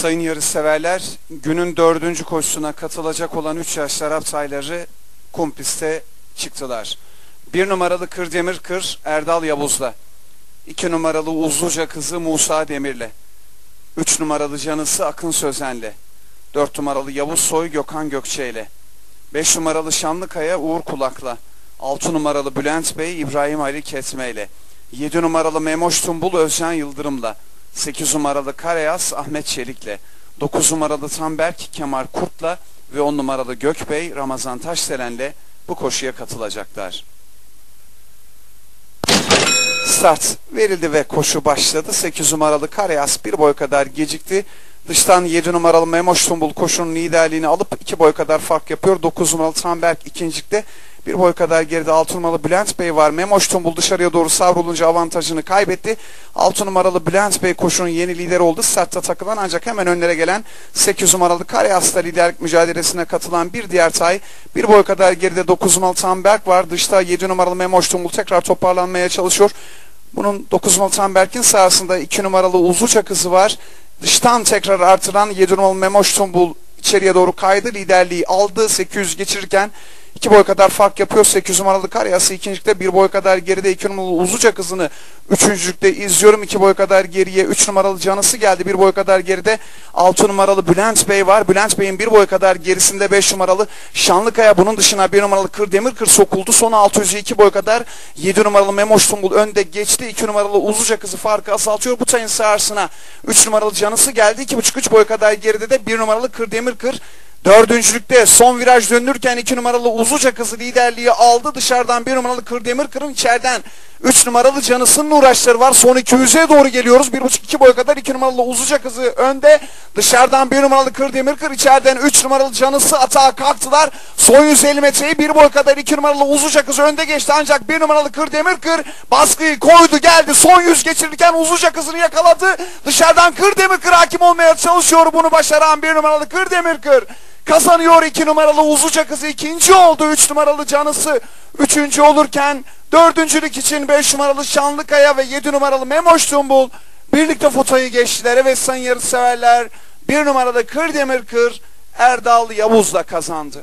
sayın yarışseverler, günün dördüncü koşusuna katılacak olan 3 yaş şarap tayları kum çıktılar. Bir numaralı Kırdemir Kır Erdal Yavuz'la, iki numaralı Uzluca kızı Musa Demir'le, üç numaralı canısı Akın Sözen'le, dört numaralı Yavuz Soy Gökhan Gökçe'yle, beş numaralı Şanlıkaya Uğur Kulak'la, altı numaralı Bülent Bey İbrahim Ali Ketme'yle, yedi numaralı Memoş Tumbul Özcan Yıldırım'la, 8 numaralı Karayaz Ahmet Çelik'le, 9 numaralı Tamberk Kemal Kurt'la ve 10 numaralı Gökbey Ramazan Taşselen'le bu koşuya katılacaklar. Start verildi ve koşu başladı. 8 numaralı Karayaz bir boy kadar gecikti. Dıştan 7 numaralı Memoş Tumbul koşunun liderliğini alıp 2 boy kadar fark yapıyor. 9 numaralı Tamberk ikincilikte bir boy kadar geride 6 numaralı Bülent Bey var. Memoş Tumbul dışarıya doğru savrulunca avantajını kaybetti. 6 numaralı Bülent Bey koşunun yeni lideri oldu. Startta takılan ancak hemen önlere gelen 8 numaralı Karyas'ta liderlik mücadelesine katılan bir diğer tay. Bir boy kadar geride 9 numaralı Tamberk var. Dışta 7 numaralı Memoş Tumbul tekrar toparlanmaya çalışıyor. Bunun 9 numaralı Tamberk'in sahasında 2 numaralı Uzluca kızı var. Dıştan tekrar artıran 7 numaralı Memoş Tumbul içeriye doğru kaydı. Liderliği aldı. 800 geçirirken 2 boy kadar fark yapıyor. 8 numaralı Karyası ikincilikte bir boy kadar geride 2 numaralı Uzluca kızını üçüncülükte izliyorum. 2 boy kadar geriye 3 numaralı Canısı geldi. Bir boy kadar geride 6 numaralı Bülent Bey var. Bülent Bey'in bir boy kadar gerisinde 5 numaralı Şanlıkaya. Bunun dışına 1 numaralı Kır Demir Kır sokuldu. Son 600'ü 2 boy kadar 7 numaralı Memoş Tumbul önde geçti. 2 numaralı Uzluca kızı farkı azaltıyor. Bu tayın sağırsına 3 numaralı Canısı geldi. 2,5-3 boy kadar geride de 1 numaralı Kır Demir Kır Dördüncülükte son viraj dönülürken iki numaralı Uzluca kızı liderliği aldı. Dışarıdan bir numaralı Kırdemir Kırın içeriden üç numaralı Canısı'nın uğraşları var. Son 200'e doğru geliyoruz. Bir buçuk iki boy kadar iki numaralı Uzluca kızı önde. Dışarıdan bir numaralı Kırdemir Kır içeriden üç numaralı Canısı atağa kalktılar. Son 150 metreyi bir boy kadar iki numaralı Uzluca kızı önde geçti. Ancak bir numaralı Kırdemir Kır baskıyı koydu geldi. Son 100 geçirirken Uzluca kızını yakaladı. Dışarıdan Kırdemir Kır hakim olmaya çalışıyor. Bunu başaran bir numaralı Kırdemir Kır. Kazanıyor iki numaralı Uzluca kızı ikinci oldu. Üç numaralı Canısı üçüncü olurken dördüncülük için beş numaralı Şanlıkaya ve yedi numaralı Memoş Tumbul birlikte fotoyu geçtiler. Evet sayın yarış severler bir numaralı Kırdemir Kır Erdal Yavuz'la kazandı.